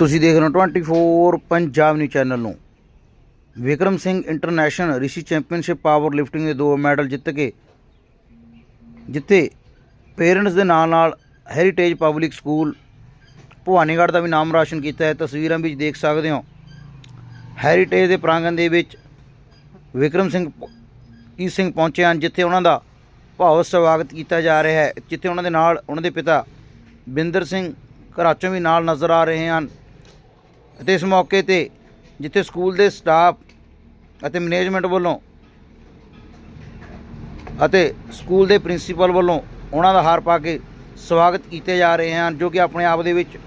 ਤੁਸੀਂ ਦੇਖ ਰਹੇ ਹੋ 24 ਪੰਜਾਬ ਨਿਊਜ਼ ਚੈਨਲ ਨੂੰ। ਵਿਕਰਮ ਸਿੰਘ ਇੰਟਰਨੈਸ਼ਨਲ ਰਿਸ਼ੀ ਚੈਂਪੀਅਨਸ਼ਿਪ ਪਾਵਰ ਲਿਫਟਿੰਗ ਦੇ ਦੋ ਮੈਡਲ ਜਿੱਤ ਕੇ ਜਿੱਥੇ ਪੇਰੈਂਟਸ ਦੇ ਨਾਲ ਨਾਲ ਹੈਰੀਟੇਜ ਪਬਲਿਕ ਸਕੂਲ ਭਵਾਨੀਗੜ੍ਹ ਦਾ ਵੀ ਨਾਮ ਰੌਸ਼ਨ ਕੀਤਾ ਹੈ। ਤਸਵੀਰਾਂ ਵਿੱਚ ਦੇਖ ਸਕਦੇ ਹੋ ਹੈਰੀਟੇਜ ਦੇ ਪ੍ਰਾਂਗਣ ਦੇ ਵਿੱਚ ਵਿਕਰਮ ਸਿੰਘ ਈ ਸਿੰਘ ਪਹੁੰਚੇ ਹਨ, ਜਿੱਥੇ ਉਹਨਾਂ ਦਾ ਭਾਵ ਸਵਾਗਤ ਕੀਤਾ ਜਾ ਰਿਹਾ ਹੈ। ਜਿੱਥੇ ਉਹਨਾਂ ਦੇ ਨਾਲ, ਉਹਨਾਂ ਦੇ ਪਿਤਾ ਬਿੰਦਰ ਸਿੰਘ ਘਰਾਚੋਂ ਵੀ ਨਾਲ ਨਜ਼ਰ ਆ ਰਹੇ ਹਨ। ਅਤੇ ਇਸ ਮੌਕੇ ਤੇ ਜਿੱਥੇ ਸਕੂਲ ਦੇ ਸਟਾਫ ਅਤੇ ਮੈਨੇਜਮੈਂਟ ਵੱਲੋਂ ਅਤੇ ਸਕੂਲ ਦੇ ਪ੍ਰਿੰਸੀਪਲ ਵੱਲੋਂ ਉਹਨਾਂ ਦਾ ਹਾਰ ਪਾ ਕੇ ਸਵਾਗਤ ਕੀਤੇ ਜਾ ਰਹੇ ਹਨ, ਜੋ ਕਿ ਆਪਣੇ ਆਪ ਦੇ ਵਿੱਚ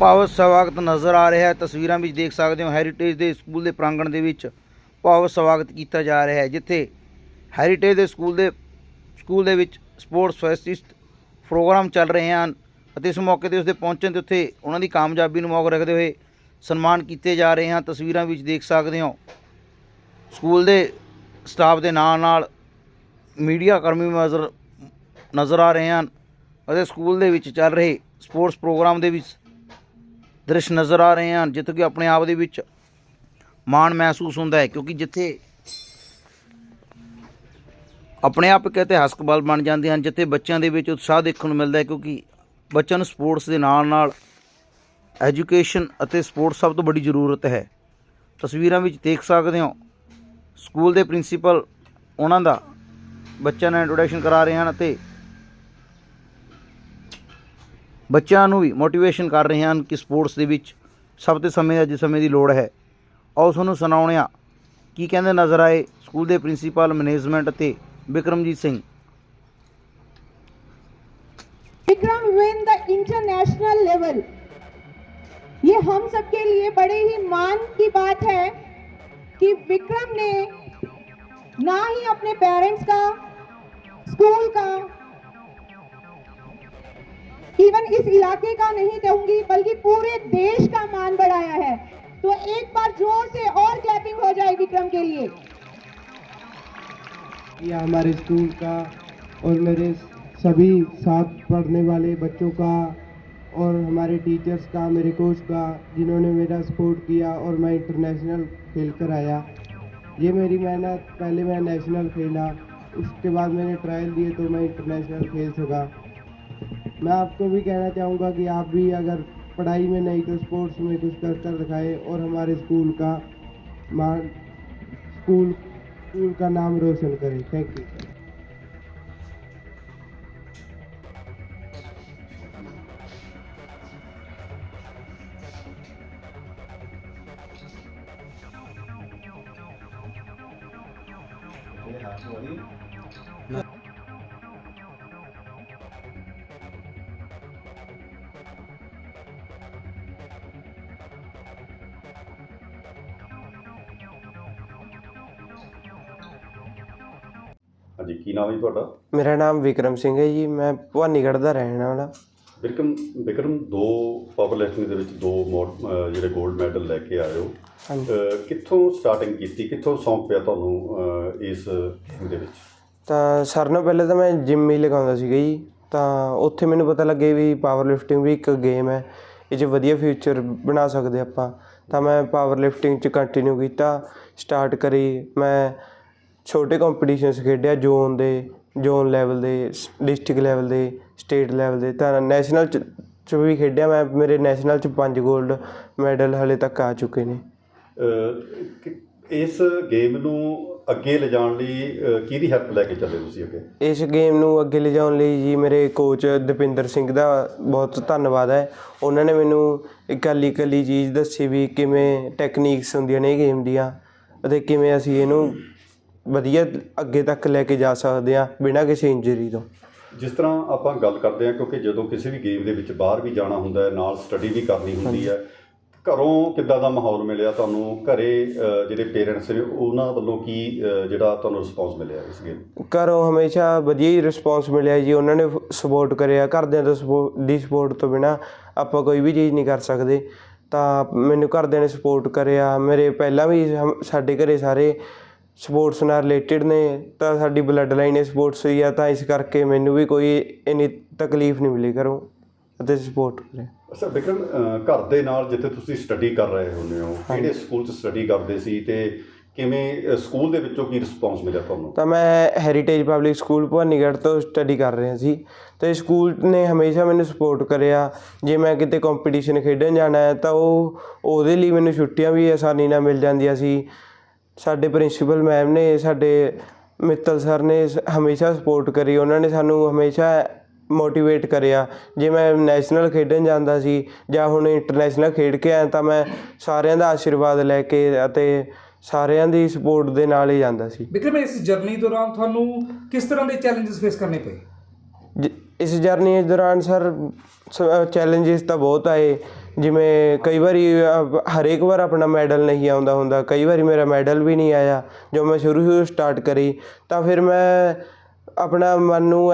ਭਾਵ ਸਵਾਗਤ ਨਜ਼ਰ ਆ ਰਿਹਾ ਹੈ। ਤਸਵੀਰਾਂ ਵਿੱਚ ਦੇਖ ਸਕਦੇ ਹੋ ਹੈਰੀਟੇਜ ਦੇ ਸਕੂਲ ਦੇ ਪ੍ਰਾਂਗਣ ਦੇ ਵਿੱਚ ਭਾਵ ਸਵਾਗਤ ਕੀਤਾ ਜਾ ਰਿਹਾ ਹੈ, ਜਿੱਥੇ ਹੈਰੀਟੇਜ ਦੇ ਸਕੂਲ ਦੇ ਸਕੂਲ ਦੇ ਵਿੱਚ ਸਪੋਰਟਸ ਫੈਸਟਿਸਟ ਪ੍ਰੋਗਰਾਮ ਚੱਲ ਰਹੇ ਹਨ। ਅਤੇ ਇਸ ਮੌਕੇ ਤੇ ਉਸਦੇ ਪਹੁੰਚਣ ਤੇ ਉੱਥੇ ਉਹਨਾਂ ਦੀ ਕਾਮਯਾਬੀ ਨੂੰ ਮੌਕ ਰੱਖਦੇ ਹੋਏ ਸਨਮਾਨ ਕੀਤੇ ਜਾ ਰਹੇ ਹਨ। ਤਸਵੀਰਾਂ ਵਿੱਚ ਦੇਖ ਸਕਦੇ ਹੋ। ਸਕੂਲ ਦੇ ਸਟਾਫ ਦੇ ਨਾਲ ਨਾਲ ਮੀਡੀਆ ਕਰਮੀ ਵੀ ਨਜ਼ਰ ਨਜ਼ਰ ਆ ਰਹੇ ਹਨ ਅਤੇ ਸਕੂਲ ਦੇ ਵਿੱਚ ਚੱਲ ਰਹੇ ਸਪੋਰਟਸ ਪ੍ਰੋਗਰਾਮ ਦੇ ਵਿੱਚ ਦ੍ਰਿਸ਼ ਨਜ਼ਰ ਆ ਰਹੇ ਹਨ, ਜਿੱਥੇ ਕਿ ਆਪਣੇ ਆਪ ਦੇ ਵਿੱਚ ਮਾਣ ਮਹਿਸੂਸ ਹੁੰਦਾ ਹੈ, ਕਿਉਂਕਿ ਜਿੱਥੇ ਆਪਣੇ ਆਪ ਇੱਕ ਇਤਿਹਾਸਕ ਬਲ ਬਣ ਜਾਂਦੇ ਹਨ, ਜਿੱਥੇ ਬੱਚਿਆਂ ਦੇ ਵਿੱਚ ਉਤਸ਼ਾਹ ਦੇਖਣ ਨੂੰ ਮਿਲਦਾ ਹੈ, ਕਿਉਂਕਿ ਬੱਚਿਆਂ ਨੂੰ ਸਪੋਰਟਸ ਦੇ ਨਾਲ ਨਾਲ ਐਜੂਕੇਸ਼ਨ ਅਤੇ ਸਪੋਰਟਸ ਸਭ ਤੋਂ ਵੱਡੀ ਜ਼ਰੂਰਤ ਹੈ। ਤਸਵੀਰਾਂ ਵਿੱਚ ਦੇਖ ਸਕਦੇ ਹੋ, ਸਕੂਲ ਦੇ ਪ੍ਰਿੰਸੀਪਲ ਉਹਨਾਂ ਦਾ ਬੱਚਿਆਂ ਨਾਲ ਇੰਟਰੋਡਕਸ਼ਨ ਕਰਾ ਰਹੇ ਹਨ ਅਤੇ ਬੱਚਿਆਂ ਨੂੰ ਵੀ ਮੋਟੀਵੇਸ਼ਨ ਕਰ ਰਹੇ ਹਨ ਕਿ ਸਪੋਰਟਸ ਦੇ ਵਿੱਚ ਸਭ ਤੋਂ ਸਮੇਂ ਅੱਜ ਸਮੇਂ ਦੀ ਲੋੜ ਹੈ। ਆਓ ਤੁਹਾਨੂੰ ਸੁਣਾਉਂਦੇ ਕੀ ਕਹਿੰਦੇ ਨਜ਼ਰ ਆਏ ਸਕੂਲ ਦੇ ਪ੍ਰਿੰਸੀਪਲ, ਮੈਨੇਜਮੈਂਟ ਅਤੇ Vikramjit Singh? Vikram win the international level ये हम सबके लिए बड़े ही मान की बात है कि विक्रम ने ना ही अपने पेरेंट्स का स्कूल का इवन इस इलाके का नहीं कहूँगी, बल्कि पूरे देश का मान बढ़ाया है। तो एक बार ज़ोर से और क्लैपिंग हो जाए विक्रम के लिए। किया हमारे स्कूल का और मेरे सभी साथ पढ़ने वाले बच्चों का और हमारे टीचर्स का, मेरे कोच का, जिन्होंने मेरा सपोर्ट किया और मैं इंटरनेशनल खेल कर आया। ये मेरी मेहनत, पहले मैं नेशनल खेला, उसके बाद मैंने ट्रायल दिए तो मैं इंटरनेशनल खेल सका। मैं आपको भी कहना चाहूँगा कि आप भी अगर पढ़ाई में नहीं तो स्पोर्ट्स में कुछ कर कर दिखाएँ और हमारे स्कूल का मान स्कूल स्कूल का नाम रोशन करें। थैंक यू ਹਾਂਜੀ ਕੀ ਨਾਮ ਹੈ ਜੀ ਤੁਹਾਡਾ? ਮੇਰਾ ਨਾਮ ਵਿਕਰਮ ਸਿੰਘ ਹੈ ਜੀ ਮੈਂ ਭਵਾਨੀਗੜ੍ਹ ਦਾ ਰਹਿਣ ਵਾਲਾ। ਵਿਕਰਮ ਵਿਕਰਮ ਦੋ ਪਾਵਰ ਲਿਫਟਿੰਗ ਦੇ ਵਿੱਚ ਦੋ ਅਹ ਜਿਹੜੇ 골ਡ ਮੈਡਲ ਲੈ ਕੇ ਆਏ ਹੋ। ਹਾਂਜੀ। ਅਹ ਕਿੱਥੋਂ ਸਟਾਰਟਿੰਗ ਕੀਤੀ ਕਿੱਥੋਂ ਸ਼ੌਂਕ ਪਿਆ ਤੁਹਾਨੂੰ ਅਹ ਇਸ ਗੇਮ ਦੇ ਵਿੱਚ? ਤਾਂ ਸਰ ਨੂੰ ਪਹਿਲਾਂ ਤਾਂ ਮੈਂ ਜਿਮ ਹੀ ਲਗਾਉਂਦਾ ਸੀਗਾ ਜੀ। ਤਾਂ ਉੱਥੇ ਮੈਨੂੰ ਪਤਾ ਲੱਗੇ ਵੀ ਪਾਵਰ ਲਿਫਟਿੰਗ ਵੀ ਇੱਕ ਗੇਮ ਹੈ ਇਹ 'ਚ ਵਧੀਆ ਫਿਊਚਰ ਬਣਾ ਸਕਦੇ ਆਪਾਂ। ਤਾਂ ਮੈਂ ਪਾਵਰ ਲਿਫਟਿੰਗ 'ਚ ਕੰਟੀਨਿਊ ਕੀਤਾ ਸਟਾਰਟ ਕਰੀ। ਮੈਂ ਛੋਟੇ ਕੰਪੀਟੀਸ਼ਨਸ ਖੇਡਿਆ ਜ਼ੋਨ ਦੇ ਜ਼ੋਨ ਲੈਵਲ ਦੇ ਡਿਸਟ੍ਰਿਕਟ ਲੈਵਲ ਦੇ ਸਟੇਟ ਲੈਵਲ ਦੇ ਤਾਂ ਨੈਸ਼ਨਲ 'ਚ 'ਚ ਵੀ ਖੇਡਿਆ ਮੈਂ ਮੇਰੇ ਨੈਸ਼ਨਲ 'ਚ ਪੰਜ 골ਡ ਮੈਡਲ ਹਲੇ ਤੱਕ ਆ ਚੁੱਕੇ ਨੇ। ਇਸ ਗੇਮ ਨੂੰ ਅੱਗੇ ਲਿਜਾਣ ਲਈ ਕਿਹਦੀ ਹੈਲਪ ਲੈ ਕੇ ਚੱਲੇ ਤੁਸੀਂ ਅੱਗੇ? ਇਸ ਗੇਮ ਨੂੰ ਅੱਗੇ ਲਿਜਾਉਣ ਲਈ ਜੀ ਮੇਰੇ ਕੋਚ ਦਪਿੰਦਰ ਸਿੰਘ ਦਾ ਬਹੁਤ ਧੰਨਵਾਦ ਹੈ। ਉਹਨਾਂ ਨੇ ਮੈਨੂੰ ਇਕੱਲੀ ਇਕੱਲੀ ਚੀਜ਼ ਦੱਸੀ ਵੀ ਕਿਵੇਂ ਟੈਕਨੀਕਸ ਹੁੰਦੀਆਂ ਨੇ ਇਹ ਗੇਮ ਦੀਆਂ ਅਤੇ ਕਿਵੇਂ ਅਸੀਂ ਇਹਨੂੰ ਵਧੀਆ ਅੱਗੇ ਤੱਕ ਲੈ ਕੇ ਜਾ ਸਕਦੇ ਹਾਂ ਬਿਨਾਂ ਕਿਸੇ ਇੰਜਰੀ ਤੋਂ। ਜਿਸ ਤਰ੍ਹਾਂ ਆਪਾਂ ਗੱਲ ਕਰਦੇ ਹਾਂ ਕਿਉਂਕਿ ਜਦੋਂ ਕਿਸੇ ਵੀ ਗੇਮ ਦੇ ਵਿੱਚ ਬਾਹਰ ਵੀ ਜਾਣਾ ਹੁੰਦਾ ਹੈ ਨਾਲ ਸਟੱਡੀ ਵੀ ਕਰਨੀ ਹੁੰਦੀ ਹੈ ਘਰੋਂ ਕਿੱਦਾਂ ਦਾ ਮਾਹੌਲ ਮਿਲਿਆ ਤੁਹਾਨੂੰ? ਘਰੇ ਜਿਹੜੇ ਪੇਰੈਂਟਸ ਨੇ ਉਹਨਾਂ ਵੱਲੋਂ ਕੀ ਜਿਹੜਾ ਤੁਹਾਨੂੰ ਰਿਸਪੌਂਸ ਮਿਲਿਆ ਇਸ ਗੇਮ ਘਰੋਂ ਹਮੇਸ਼ਾ ਵਧੀਆ ਹੀ ਰਿਸਪੌਂਸ ਮਿਲਿਆ ਜੀ ਉਹਨਾਂ ਨੇ ਸਪੋਰਟ ਕਰਿਆ ਘਰਦਿਆਂ ਤੋਂ ਦੀ ਸਪੋਰਟ ਤੋਂ ਬਿਨਾ ਆਪਾਂ ਕੋਈ ਵੀ ਚੀਜ਼ ਨਹੀਂ ਕਰ ਸਕਦੇ। ਤਾਂ ਮੈਨੂੰ ਘਰਦਿਆਂ ਨੇ ਸਪੋਰਟ ਕਰਿਆ ਮੇਰੇ ਪਹਿਲਾਂ ਵੀ ਸਾਡੇ ਘਰੇ ਸਾਰੇ ਸਪੋਰਟਸ ਨਾਲ ਰਿਲੇਟਡ ਨੇ ਤਾਂ ਸਾਡੀ ਬਲੱਡ ਲਾਈਨ ਸਪੋਰਟਸ ਹੋਈ ਆ ਤਾਂ ਇਸ ਕਰਕੇ ਮੈਨੂੰ ਵੀ ਕੋਈ ਇੰਨੀ ਤਕਲੀਫ ਨਹੀਂ ਮਿਲੀ ਘਰੋਂ ਅਤੇ ਸਪੋਰਟ ਕਰੇ ਅੱਛਾ ਵਿਕਰਮ ਅ, ਘਰ ਦੇ ਨਾਲ ਜਿੱਥੇ ਤੁਸੀਂ ਸਟੱਡੀ ਕਰ ਰਹੇ ਹੁੰਦੇ ਹੋ ਕਿਹੜੇ ਸਕੂਲ 'ਚ ਸਟੱਡੀ ਕਰਦੇ ਸੀ ਤੇ ਕਿਵੇਂ ਸਕੂਲ ਦੇ ਵਿੱਚੋਂ ਕੀ ਰਿਸਪੌਂਸ ਮਿਲਿਆ ਤੁਹਾਨੂੰ? ਤਾਂ ਮੈਂ ਹੈਰੀਟੇਜ ਪਬਲਿਕ ਸਕੂਲ ਭਵਾਨੀਗੜ੍ਹ ਤੋਂ ਸਟੱਡੀ ਕਰ ਰਿਹਾ ਸੀ ਤੇ ਸਕੂਲ ਨੇ ਹਮੇਸ਼ਾ ਮੈਨੂੰ ਸਪੋਰਟ ਕਰਿਆ। ਜੇ ਮੈਂ ਕਿਤੇ ਕੰਪੀਟੀਸ਼ਨ ਖੇਡਣ ਜਾਣਾ ਹੈ ਤਾਂ ਉਹ ਉਹਦੇ ਲਈ ਮੈਨੂੰ ਛੁੱਟੀਆਂ ਵੀ ਆਸਾਨੀ ਨਾਲ ਮਿਲ ਜਾਂਦੀਆਂ ਸੀ। ਸਾਡੇ ਪ੍ਰਿੰਸੀਪਲ ਮੈਮ ਨੇ ਸਾਡੇ ਮਿੱਤਲ ਸਰ ਨੇ ਹਮੇਸ਼ਾ ਸਪੋਰਟ ਕਰੀ ਉਹਨਾਂ ਨੇ ਸਾਨੂੰ ਹਮੇਸ਼ਾ ਮੋਟੀਵੇਟ ਕਰਿਆ। ਜੇ ਮੈਂ ਨੈਸ਼ਨਲ ਖੇਡਣ ਜਾਂਦਾ ਸੀ ਜਾਂ ਹੁਣ ਇੰਟਰਨੈਸ਼ਨਲ ਖੇਡ ਕੇ ਆਇਆ ਤਾਂ ਮੈਂ ਸਾਰਿਆਂ ਦਾ ਆਸ਼ੀਰਵਾਦ ਲੈ ਕੇ ਅਤੇ ਸਾਰਿਆਂ ਦੀ ਸਪੋਰਟ ਦੇ ਨਾਲ ਹੀ ਜਾਂਦਾ ਸੀ। ਵਿਕਰਮ ਇਸ ਜਰਨੀ ਦੌਰਾਨ ਤੁਹਾਨੂੰ ਕਿਸ ਤਰ੍ਹਾਂ ਦੇ ਚੈਲੰਜਸ ਫੇਸ ਕਰਨੇ ਪਏ? ਜ- ਇਸ ਜਰਨੀ ਦੌਰਾਨ ਸਰ ਚੈਲੰਜਸ ਤਾਂ ਬਹੁਤ ਆਏ। ਜਿਵੇਂ ਕਈ ਵਾਰੀ ਹਰੇਕ ਵਾਰ ਆਪਣਾ ਮੈਡਲ ਨਹੀਂ ਆਉਂਦਾ ਹੁੰਦਾ ਕਈ ਵਾਰੀ ਮੇਰਾ ਮੈਡਲ ਵੀ ਨਹੀਂ ਆਇਆ ਜੋ ਮੈਂ ਸ਼ੁਰੂ ਸ਼ੁਰੂ ਸਟਾਰਟ ਕਰੀ ਤਾਂ ਫਿਰ ਮੈਂ ਆਪਣਾ ਮਨ ਨੂੰ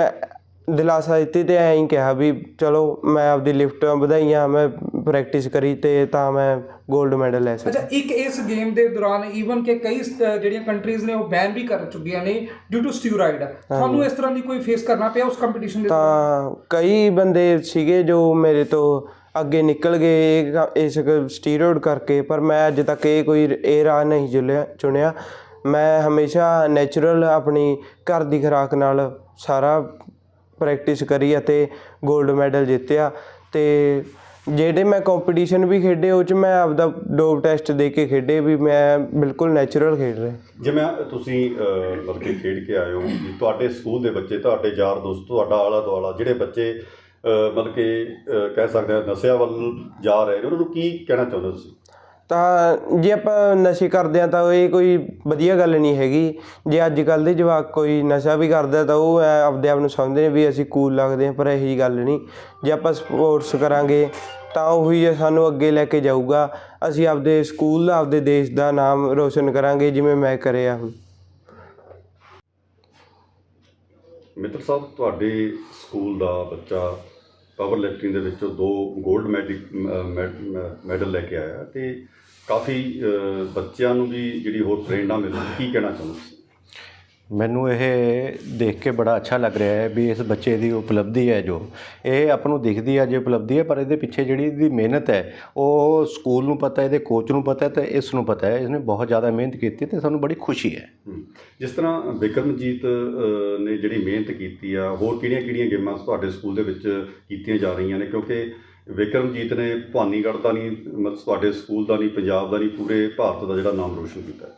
ਦਿਲਾਸਾ ਦਿੱਤੀ ਤੇ ਐਂ ਹੀ ਕਿਹਾ ਵੀ ਚਲੋ ਮੈਂ ਆਪਦੀ ਲਿਫਟਾਂ ਵਧਾਈਆਂ ਮੈਂ ਪ੍ਰੈਕਟਿਸ ਕਰੀ ਤੇ ਤਾਂ ਮੈਂ 골ਡ ਮੈਡਲ ਲੈ ਸਕਿਆ। ਅੱਛਾ ਇੱਕ ਇਸ ਗੇਮ ਦੇ ਦੌਰਾਨ ਈਵਨ ਕਿ ਕਈ ਜਿਹੜੀਆਂ ਕੰਟਰੀਜ਼ ਨੇ ਉਹ ਬੈਨ ਵੀ ਕਰ ਚੁੱਕੀਆਂ ਨੇ ਡਿਊ ਟੂ ਸਟੀਰੋਇਡ ਤੁਹਾਨੂੰ ਇਸ ਤਰ੍ਹਾਂ ਦੀ ਕੋਈ ਫੇਸ ਕਰਨਾ ਪਿਆ ਉਸ ਕੰਪੀਟੀਸ਼ਨ ਦੇ ਤਾਂ ਕਈ ਬੰਦੇ ਸੀਗੇ ਜੋ ਮੇਰੇ ਤੋਂ ਅੱਗੇ ਨਿਕਲ ਗਏ ਇਹ ਇਸ ਸਟੀਰੋਇਡ ਕਰਕੇ, ਪਰ ਮੈਂ ਅੱਜ ਤੱਕ ਇਹ ਕੋਈ ਇਹ ਰਾਹ ਨਹੀਂ ਚੁਲਿਆ ਚੁਣਿਆ। ਮੈਂ ਹਮੇਸ਼ਾ ਨੈਚੁਰਲ ਆਪਣੀ ਘਰ ਦੀ ਖੁਰਾਕ ਨਾਲ ਸਾਰਾ ਪ੍ਰੈਕਟਿਸ ਕਰੀ ਅਤੇ 골ਡ ਮੈਡਲ ਜਿੱਤਿਆ। ਤੇ ਜਿਹੜੇ ਮੈਂ ਕੰਪੀਟੀਸ਼ਨ ਵੀ ਖੇਡੇ, ਉਹ ਚ ਮੈਂ ਆਪਦਾ ਡੋਪ ਟੈਸਟ ਦੇ ਕੇ ਖੇਡੇ ਵੀ ਮੈਂ ਬਿਲਕੁਲ ਨੈਚੁਰਲ ਖੇਡ ਰਿਹਾ। ਜਿਵੇਂ ਤੁਸੀਂ ਮਤਲਬ ਕਿ ਖੇਡ ਕੇ ਆਏ ਹੋ ਤੁਹਾਡੇ ਸਕੂਲ ਦੇ ਬੱਚੇ, ਤੁਹਾਡੇ ਯਾਰ ਦੋਸਤ, ਤੁਹਾਡਾ ਆਲਾ ਦੁਆਲਾ ਜਿਹੜੇ ਬੱਚੇ ਮਤਲਬ ਕਿ ਕਹਿ ਸਕਦੇ ਹਾਂ ਨਸ਼ਿਆਂ ਵੱਲ ਜਾ ਰਹੇ ਨੇ। ਉਹਨਾਂ ਨੂੰ ਕੀ ਕਹਿਣਾ ਚਾਹੁੰਦੇ ਹੋ ਤੁਸੀਂ? ਤਾਂ ਜੇ ਆਪਾਂ ਨਸ਼ੇ ਕਰਦੇ ਆ ਤਾਂ ਇਹ ਕੋਈ ਵਧੀਆ ਗੱਲ ਨਹੀਂ ਹੈਗੀ। ਜੇ ਅੱਜ ਕੱਲ ਦੇ ਜਵਾਕ ਕੋਈ ਨਸ਼ਾ ਵੀ ਕਰਦਾ ਤਾਂ ਉਹ ਆਪਦੇ ਆਪ ਨੂੰ ਸਮਝਦੇ ਨੇ ਵੀ ਅਸੀਂ ਕੂਲ ਲੱਗਦੇ ਆ ਪਰ ਇਹੋ ਗੱਲ ਨਹੀਂ। ਜੇ ਆਪਾਂ ਸਪੋਰਟਸ ਕਰਾਂਗੇ ਤਾਂ ਉਹੀ ਹੈ ਸਾਨੂੰ ਅੱਗੇ ਲੈ ਕੇ ਜਾਊਗਾ। ਅਸੀਂ ਆਪਦੇ ਸਕੂਲ ਦਾ ਆਪਦੇ ਦੇਸ਼ ਦਾ ਨਾਮ ਰੋਸ਼ਨ ਕਰਾਂਗੇ ਜਿਵੇਂ ਮੈਂ ਕਰਿਆ। ਹੁਣ ਮਿੱਤਰ ਸਾਹਿਬ ਤੁਹਾਡੇ ਸਕੂਲ ਦਾ ਬੱਚਾ ਪਾਵਰ ਲਿਫਟਿੰਗ ਦੇ ਵਿੱਚੋਂ ਦੋ 골ਡ ਮੈਡਲ ਲੈ ਕੇ ਆਇਆ ਤੇ ਕਾਫੀ ਬੱਚਿਆਂ ਨੂੰ ਵੀ ਜਿਹੜੀ ਹੋਰ ਪ੍ਰੇਰਣਾ ਮਿਲੂਗੀ, ਕੀ ਕਹਿਣਾ ਚਾਹੁੰਦੇ ਤੁਸੀਂ? ਮੈਨੂੰ ਇਹ ਦੇਖ ਕੇ ਬੜਾ ਅੱਛਾ ਲੱਗ ਰਿਹਾ ਹੈ ਵੀ ਇਸ ਬੱਚੇ ਦੀ ਉਪਲਬਧੀ ਹੈ ਜੋ। ਇਹ ਆਪ ਨੂੰ ਦਿਖਦੀ ਹੈ, ਜੇ ਉਪਲਬਧੀ ਹੈ, ਪਰ ਇਹਦੇ ਪਿੱਛੇ ਜਿਹੜੀ ਇਹਦੀ ਮਿਹਨਤ ਹੈ, ਉਹ ਸਕੂਲ ਨੂੰ ਪਤਾ ਇਹਦੇ ਕੋਚ ਨੂੰ ਪਤਾ ਹੈ ਤੇ ਇਸ ਨੂੰ ਪਤਾ ਹੈ। ਇਸਨੇ ਬਹੁਤ ਜ਼ਿਆਦਾ ਮਿਹਨਤ ਕੀਤੀ ਤੇ ਸਾਨੂੰ ਬੜੀ ਖੁਸ਼ੀ ਹੈ। ਜਿਸ ਤਰ੍ਹਾਂ ਵਿਕਰਮਜੀਤ ਨੇ ਜਿਹੜੀ ਮਿਹਨਤ ਕੀਤੀ ਆ, ਹੋਰ ਕਿਹੜੀਆਂ-ਕਿਹੜੀਆਂ ਗੇਮਾਂ ਤੁਹਾਡੇ ਸਕੂਲ ਦੇ ਵਿੱਚ ਕੀਤੀਆਂ ਜਾ ਰਹੀਆਂ ਨੇ? ਕਿਉਂਕਿ ਵਿਕਰਮਜੀਤ ਨੇ ਭਵਾਨੀਗੜ੍ਹ ਦਾ ਨਹੀਂ, ਮਤਲਬ ਤੁਹਾਡੇ ਸਕੂਲ ਦਾ ਨਹੀਂ, ਪੰਜਾਬ ਦਾ ਨਹੀਂ, ਪੂਰੇ ਭਾਰਤ ਦਾ ਜਿਹੜਾ ਨਾਮ ਰੋਸ਼ਨ ਕੀਤਾ। ਹੈ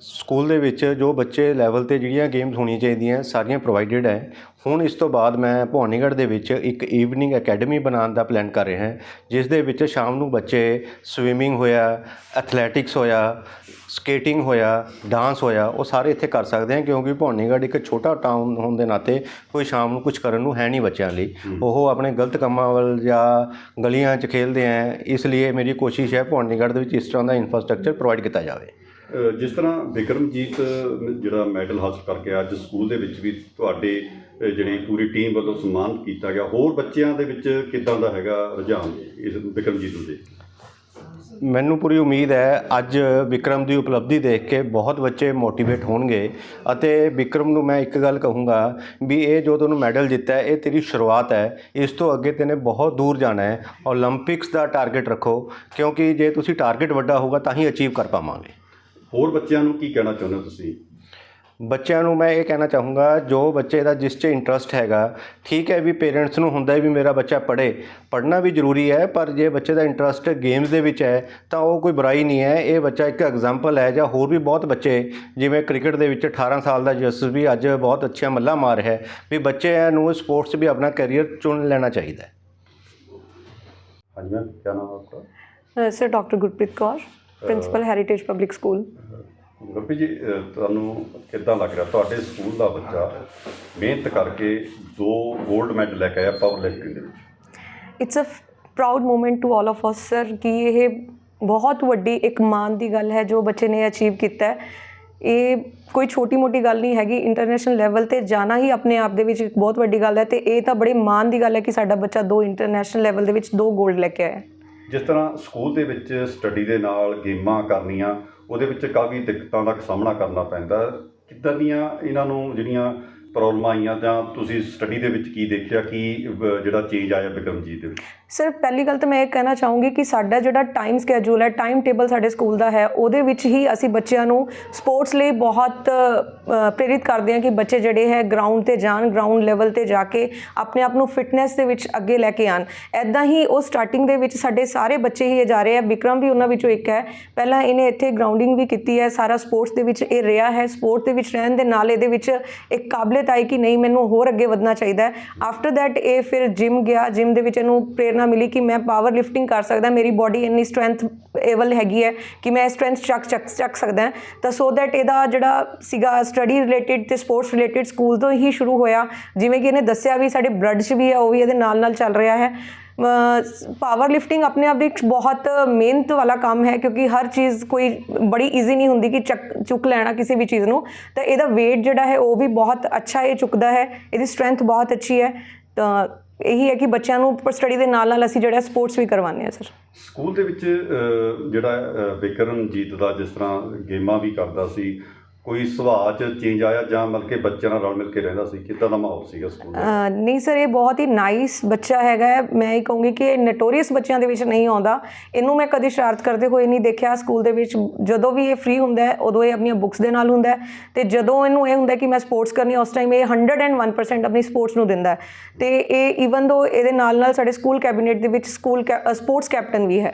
ਸਕੂਲ ਦੇ ਵਿੱਚ ਜੋ ਬੱਚੇ ਲੈਵਲ ਤੇ ਜਿਹੜੀਆਂ ਗੇਮਸ ਹੋਣੀਆਂ ਚਾਹੀਦੀਆਂ ਸਾਰੀਆਂ ਪ੍ਰੋਵਾਈਡਡ ਹੈ। ਹੁਣ ਇਸ ਤੋਂ ਬਾਅਦ ਮੈਂ ਭਵਾਨੀਗੜ੍ਹ ਦੇ ਵਿੱਚ ਇੱਕ ਈਵਨਿੰਗ ਅਕੈਡਮੀ ਬਣਾਉਣ ਦਾ ਪਲਾਨ ਕਰ ਰਿਹਾ ਹਾਂ ਜਿਸ ਦੇ ਵਿੱਚ ਸ਼ਾਮ ਨੂੰ ਬੱਚੇ ਸਵਿਮਿੰਗ ਹੋਇਆ ਐਥਲੈਟਿਕਸ ਹੋਇਆ ਸਕੇਟਿੰਗ ਹੋਇਆ ਡਾਂਸ ਹੋਇਆ ਉਹ ਸਾਰੇ ਇੱਥੇ ਕਰ ਸਕਦੇ ਹਨ ਕਿਉਂਕਿ ਭਵਾਨੀਗੜ੍ਹ ਇੱਕ ਛੋਟਾ ਟਾਊਨ ਹੋਣ ਦੇ ਨਾਤੇ ਕੋਈ ਸ਼ਾਮ ਨੂੰ ਕੁਝ ਕਰਨ ਨੂੰ ਹੈ ਨਹੀਂ ਬੱਚਿਆਂ ਲਈ। ਉਹ ਆਪਣੇ ਗਲਤ ਕੰਮਾਂ ਵੱਲ ਜਾਂ ਗਲੀਆਂ 'ਚ ਖੇਡਦੇ ਹੈ ਇਸ ਲਈ ਮੇਰੀ ਕੋਸ਼ਿਸ਼ ਹੈ ਭਵਾਨੀਗੜ੍ਹ ਦੇ ਵਿੱਚ ਇਸ ਤਰ੍ਹਾਂ ਦਾ ਇਨਫਰਾਸਟ੍ਰਕਚਰ ਪ੍ਰੋਵਾਈਡ ਕੀਤਾ ਜਾਵੇ। ਜਿਸ ਤਰ੍ਹਾਂ ਵਿਕਰਮਜੀਤ ਜਿਹੜਾ ਮੈਡਲ ਹਾਸਲ ਕਰਕੇ ਅੱਜ ਸਕੂਲ ਦੇ ਵਿੱਚ ਵੀ ਤੁਹਾਡੇ ਜਿਹੜੀ ਪੂਰੀ ਟੀਮ ਵੱਲੋਂ ਸਨਮਾਨ ਕੀਤਾ ਗਿਆ, ਹੋਰ ਬੱਚਿਆਂ ਦੇ ਵਿੱਚ ਕਿੱਦਾਂ ਦਾ ਹੈਗਾ ਰੁਝਾਨ ਇਸ ਵਿਕਰਮਜੀਤ ਨੂੰ ਦੇਖ ਮੈਨੂੰ ਪੂਰੀ ਉਮੀਦ ਹੈ, ਅੱਜ ਵਿਕਰਮ ਦੀ ਉਪਲਬਧੀ ਦੇਖ ਕੇ ਬਹੁਤ ਬੱਚੇ ਮੋਟੀਵੇਟ ਹੋਣਗੇ ਅਤੇ ਵਿਕਰਮ ਨੂੰ ਮੈਂ ਇੱਕ ਗੱਲ ਕਹੂੰਗਾ ਵੀ ਇਹ ਜੋ ਤੈਨੂੰ ਮੈਡਲ ਜਿੱਤਾ ਹੈ, ਇਹ ਤੇਰੀ ਸ਼ੁਰੂਆਤ ਹੈ, ਇਸ ਤੋਂ ਅੱਗੇ ਤੈਨੇ ਬਹੁਤ ਦੂਰ ਜਾਣਾ ਹੈ ਓਲੰਪਿਕਸ ਦਾ ਟਾਰਗੇਟ ਰੱਖੋ, ਕਿਉਂਕਿ ਜੇ ਤੁਸੀਂ ਟਾਰਗੇਟ ਵੱਡਾ ਹੋਊਗਾ ਤਾਂ ਹੀ ਅਚੀਵ ਕਰ ਪਾਵਾਂਗੇ। ਹੋਰ ਬੱਚਿਆਂ ਨੂੰ ਕੀ ਕਹਿਣਾ ਚਾਹੁੰਦੇ ਹੋ ਤੁਸੀਂ? ਬੱਚਿਆਂ ਨੂੰ ਮੈਂ ਇਹ ਕਹਿਣਾ ਚਾਹੂੰਗਾ ਜੋ ਬੱਚੇ ਦਾ ਜਿਸ 'ਚ ਇੰਟਰਸਟ ਹੈਗਾ ਠੀਕ ਹੈ ਵੀ ਪੇਰੈਂਟਸ ਨੂੰ ਹੁੰਦਾ ਹੈ ਵੀ ਮੇਰਾ ਬੱਚਾ ਪੜ੍ਹੇ ਪੜ੍ਹਨਾ ਵੀ ਜ਼ਰੂਰੀ ਹੈ ਪਰ ਜੇ ਬੱਚੇ ਦਾ ਇੰਟਰਸਟ ਗੇਮਸ ਦੇ ਵਿੱਚ ਹੈ ਤਾਂ ਉਹ ਕੋਈ ਬੁਰਾਈ ਨਹੀਂ ਹੈ। ਇਹ ਬੱਚਾ ਇੱਕ ਐਗਜ਼ਾਮਪਲ ਹੈ ਜਾਂ ਹੋਰ ਵੀ ਬਹੁਤ ਬੱਚੇ ਜਿਵੇਂ ਕ੍ਰਿਕਟ ਦੇ ਵਿੱਚ 18 ਸਾਲ ਦਾ ਜਸਵੀ ਅੱਜ ਬਹੁਤ ਅੱਛਾ ਮੱਲਾ ਮਾਰ ਹੈ ਵੀ ਬੱਚਿਆਂ ਨੂੰ ਸਪੋਰਟਸ ਵੀ ਆਪਣਾ ਕੈਰੀਅਰ ਚੁਣ ਲੈਣਾ ਚਾਹੀਦਾ ਹੈ। ਹਾਂਜੀ ਮੈਮ ਕੀ ਨਾਮ ਹੈ ਆਪਕਾ? Uh, sir, Dr. Gurpreet Principal Heritage Public School. Gurpreet ji ਅ, ਤੁਹਾਨੂੰ ਕਿੱਦਾਂ ਲੱਗ ਰਿਹਾ? ਤੁਹਾਡੇ ਸਕੂਲ ਦਾ ਬੱਚਾ ਮਿਹਨਤ ਕਰਕੇ ਦੋ 골ਡ ਮੈਡਲ ਲੈ ਕੇ ਆਇਆ ਪਾਵਰ ਲਿਫਟਿੰਗ ਦੇ ਵਿੱਚ। A f- proud moment to all of us, sir, ਕਿ ਇਹ ਬਹੁਤ ਵੱਡੀ ਇੱਕ ਮਾਣ ਦੀ ਗੱਲ ਹੈ ਜੋ ਬੱਚੇ ਨੇ ਅਚੀਵ ਕੀਤਾ ਹੈ। ਇਹ ਕੋਈ ਛੋਟੀ ਮੋਟੀ ਗੱਲ ਨਹੀਂ ਹੈਗੀ ਇੰਟਰਨੈਸ਼ਨਲ ਲੈਵਲ ਤੇ ਜਾਣਾ ਹੀ ਆਪਣੇ ਆਪ ਦੇ ਵਿੱਚ ਇੱਕ ਬਹੁਤ ਵੱਡੀ ਗੱਲ ਹੈ ਤੇ ਇਹ ਤਾਂ ਬੜੇ ਮਾਣ ਦੀ ਗੱਲ ਹੈ ਕਿ ਸਾਡਾ ਬੱਚਾ ਦੋ ਇੰਟਰਨੈਸ਼ਨਲ ਲੈਵਲ ਦੇ ਵਿੱਚ ਦੋ 골ਡ ਲੈ ਕੇ ਆਇਆ ਹੈ। ਜਿਸ ਤਰ੍ਹਾਂ ਸਕੂਲ ਦੇ ਵਿੱਚ ਸਟੱਡੀ ਦੇ ਨਾਲ ਗੇਮਾਂ ਕਰਨੀਆਂ, ਉਹਦੇ ਵਿੱਚ ਕਾਫੀ ਦਿੱਕਤਾਂ ਦਾ ਸਾਹਮਣਾ ਕਰਨਾ ਪੈਂਦਾ ਕਿੱਦਾਂ ਦੀਆਂ ਇਹਨਾਂ ਨੂੰ ਜਿਹੜੀਆਂ ਪ੍ਰੋਬਲਮਾਂ ਆਈਆਂ ਜਾਂ ਤੁਸੀਂ ਸਟੱਡੀ ਦੇ ਵਿੱਚ ਕੀ ਦੇਖਿਆ, ਕਿ ਜਿਹੜਾ ਚੇਂਜ ਆਇਆ ਬਿਕਰਮਜੀਤ ਦੇ ਵਿੱਚ? ਸਰ ਪਹਿਲੀ ਗੱਲ ਤਾਂ ਮੈਂ ਇਹ ਕਹਿਣਾ ਚਾਹੂੰਗੀ ਕਿ ਸਾਡਾ ਜਿਹੜਾ ਟਾਈਮ ਸਕੇਜੂਲ ਹੈ ਟਾਈਮ ਟੇਬਲ ਸਾਡੇ ਸਕੂਲ ਦਾ ਹੈ, ਉਹਦੇ ਵਿੱਚ ਹੀ ਅਸੀਂ ਬੱਚਿਆਂ ਨੂੰ ਸਪੋਰਟਸ ਲਈ ਬਹੁਤ ਪ੍ਰੇਰਿਤ ਕਰਦੇ ਹਾਂ ਕਿ ਬੱਚੇ ਜਿਹੜੇ ਹੈ ਗਰਾਊਂਡ ਤੇ ਜਾਣ ਗਰਾਊਂਡ ਲੈਵਲ ਤੇ ਜਾ ਕੇ ਆਪਣੇ ਆਪ ਨੂੰ ਫਿਟਨੈਸ ਦੇ ਵਿੱਚ ਅੱਗੇ ਲੈ ਕੇ ਆਣ ਐਦਾਂ ਹੀ ਉਹ ਸਟਾਰਟਿੰਗ ਦੇ ਵਿੱਚ ਸਾਡੇ ਸਾਰੇ ਬੱਚੇ ਹੀ ਇਹ ਜਾ ਰਹੇ ਆ, ਵਿਕਰਮ ਵੀ ਉਹਨਾਂ ਵਿੱਚੋਂ ਇੱਕ ਹੈ। ਪਹਿਲਾਂ ਇਹਨੇ ਇੱਥੇ ਗਰਾਊਂਡਿੰਗ ਵੀ ਕੀਤੀ ਹੈ, ਸਾਰਾ ਸਪੋਰਟਸ ਦੇ ਵਿੱਚ ਇਹ ਰਿਹਾ ਹੈ ਸਪੋਰਟ ਦੇ ਵਿੱਚ ਰਹਿਣ ਦੇ ਨਾਲ ਇਹਦੇ ਵਿੱਚ ਇੱਕ ਕਾਬਲੀਅਤ ਆਈ ਕਿ ਨਹੀਂ, ਮੈਨੂੰ ਹੋਰ ਅੱਗੇ ਵਧਣਾ ਚਾਹੀਦਾ ਹੈ। ਆਫਟਰ ਦੈਟ ਇਹ ਫਿਰ ਜਿਮ ਗਿਆ ਜਿਮ ਦੇ ਵਿੱਚ ਇਹਨੂੰ ਪ੍ਰੇਰ ਪ੍ਰੇਰਣਾ ਮਿਲੀ ਕਿ ਮੈਂ ਪਾਵਰ ਲਿਫਟਿੰਗ ਕਰ ਸਕਦਾ, ਮੇਰੀ ਬਾਡੀ ਇੰਨੀ ਸਟਰੈਂਥ ਏਵਲ ਹੈਗੀ ਹੈ ਕਿ ਮੈਂ ਸਟਰੈਂਥ ਚੱਕ ਚੱਕ ਚੱਕ ਸਕਦਾ ਤਾਂ ਸੋ ਦੈਟ ਇਹਦਾ ਜਿਹੜਾ ਸੀਗਾ ਸਟੱਡੀ ਰਿਲੇਟਡ ਤੇ ਸਪੋਰਟਸ ਰਿਲੇਟਡ ਸਕੂਲ ਤੋਂ ਹੀ ਸ਼ੁਰੂ ਹੋਇਆ। ਜਿਵੇਂ ਕਿ ਇਹਨੇ ਦੱਸਿਆ ਵੀ ਸਾਡੇ ਬਲੱਡ 'ਚ ਵੀ ਹੈ, ਉਹ ਵੀ ਇਹਦੇ ਨਾਲ ਨਾਲ ਚੱਲ ਰਿਹਾ ਹੈ। ਪਾਵਰ ਲਿਫਟਿੰਗ ਆਪਣੇ ਆਪ ਵਿੱਚ ਬਹੁਤ ਮਿਹਨਤ ਵਾਲਾ ਕੰਮ ਹੈ, ਕਿਉਂਕਿ ਹਰ ਚੀਜ਼ ਕੋਈ ਬੜੀ ਈਜ਼ੀ ਨਹੀਂ ਹੁੰਦੀ ਕਿ ਚੱਕ, ਚੁੱਕ ਲੈਣਾ ਕਿਸੇ ਵੀ ਚੀਜ਼ ਨੂੰ। ਤਾਂ ਇਹਦਾ weight ਜਿਹੜਾ ਹੈ, ਉਹ ਵੀ ਬਹੁਤ ਅੱਛਾ ਇਹ ਚੁੱਕਦਾ ਹੈ। ਇਹਦੀ ਸਟਰੈਂਥ ਬਹੁਤ ਅੱਛੀ ਹੈ। ਤਾਂ ਇਹੀ ਹੈ ਕਿ ਬੱਚਿਆਂ ਨੂੰ ਸਟੱਡੀ ਦੇ ਨਾਲ ਨਾਲ ਅਸੀਂ ਜਿਹੜਾ ਸਪੋਰਟਸ ਵੀ ਕਰਵਾਉਂਦੇ ਹਾਂ ਸਰ ਸਕੂਲ ਦੇ ਵਿੱਚ ਜਿਹੜਾ ਅਹ, ਬਿਕਰਮਜੀਤ ਦਾ ਜਿਸ ਤਰ੍ਹਾਂ ਗੇਮਾਂ ਵੀ ਕਰਦਾ ਸੀ ਕੋਈ ਸੁਭਾਅ 'ਚ ਚੇਂਜ ਆਇਆ ਜਾਂ ਮਤਲਬ ਕਿ ਬੱਚਿਆਂ ਨਾਲ ਰਲ ਮਿਲ ਕੇ ਰਹਿੰਦਾ ਸੀ? ਕਿੱਦਾਂ ਦਾ ਮਾਹੌਲ ਸੀਗਾ ਸਕੂਲ ਦਾ? ਅਹ ਨਹੀਂ ਸਰ ਇਹ ਬਹੁਤ ਹੀ ਨਾਈਸ ਬੱਚਾ ਹੈਗਾ ਹੈ। ਮੈਂ ਇਹ ਕਹੂੰਗੀ ਕਿ ਇਹ ਨਟੋਰੀਅਸ ਬੱਚਿਆਂ ਦੇ ਵਿੱਚ ਨਹੀਂ ਆਉਂਦਾ। ਇਹਨੂੰ ਮੈਂ ਕਦੀ ਸ਼ਰਾਰਤ ਕਰਦੇ ਹੋਏ ਨਹੀਂ ਦੇਖਿਆ। ਸਕੂਲ ਦੇ ਵਿੱਚ ਜਦੋਂ ਵੀ ਇਹ ਫ੍ਰੀ ਹੁੰਦਾ ਹੈ ਉਦੋਂ ਇਹ ਆਪਣੀਆਂ ਬੁੱਕਸ ਦੇ ਨਾਲ ਹੁੰਦਾ ਹੈ। ਤੇ ਜਦੋਂ ਇਹਨੂੰ ਇਹ ਹੁੰਦਾ ਹੈ ਕਿ ਮੈਂ ਸਪੋਰਟਸ ਕਰਨੀ ਹੈ, ਉਸ ਟਾਈਮ ਇਹ 101% ਆਪਣੀ ਸਪੋਰਟਸ ਨੂੰ ਦਿੰਦਾ ਹੈ। ਤੇ ਇਹ ਈਵਨ ਦੋ ਇਹਦੇ ਨਾਲ ਨਾਲ ਸਾਡੇ ਸਕੂਲ ਕੈਬਨਿਟ ਦੇ ਵਿੱਚ ਸਕੂਲ ਸਪੋਰਟਸ ਕੈਪਟਨ ਵੀ ਹੈ।